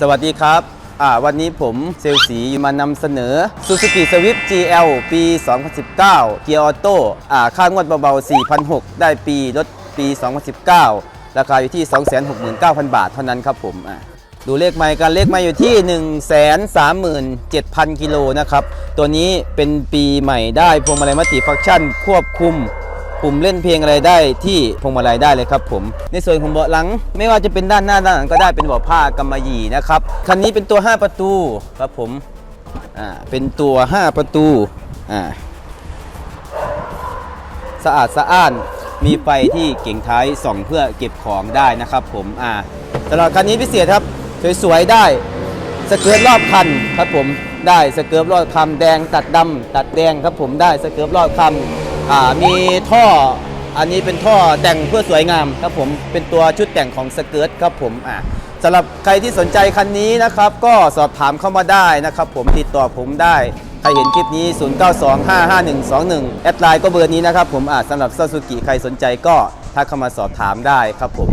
สวัสดีครับ วันนี้ผมเซลสีมานำเสนอ Suzuki Swift GL ปี 2019 เกียร์ออโต้ค่างวดเบาๆ4,006 ได้ปีรถปี 2019 ราคาอยู่ที่ 269,000 บาทเท่านั้นครับผม ดูเลขไมค์กันเลขไมค์อยู่ที่ 137,000 กิโลนะครับ ตัวนี้เป็นปีใหม่ได้พวงมาลัยมัลติฟังก์ชัน ควบคุมปุ่มเล่นเพลงอะไรได้ที่พวงมาลัยได้เลยครับผม ในส่วนของเบาะหลัง ไม่ว่าจะเป็นด้านหน้าด้านหลังก็ได้เป็นเบาะผ้ากำมะหยี่นะครับคันนี้เป็นตัว 5 ประตูครับผมอ่าเป็นตัว 5 ประตูอ่าสะอาดสะอ้านมีไฟที่เก่งท้ายส่องเพื่อเก็บของได้นะครับผมอ่าสำหรับคันนี้พิเศษครับ สวยๆได้ สเกิร์ตรอบคันครับผมได้สเกิร์ตรอบคันแดงตัดดำตัดแดงครับผมได้สเกิร์ตรอบคันอ่ามีท่ออันนี้เป็นท่อแต่งเพื่อสวยงามครับผมเป็นตัวชุดแต่งของสเกิร์ตครับผมอ่าสำหรับใครที่สนใจคันนี้นะครับ ก็สอบถามเข้ามาได้นะครับ ผมติดต่อผมได้ใครเห็นคลิปนี้ 09255121 แอดไลน์ก็เบอร์นี้นะครับผมอ่าสำหรับซาซูกิใครสนใจก็ทักเข้ามาสอบถามได้ครับผม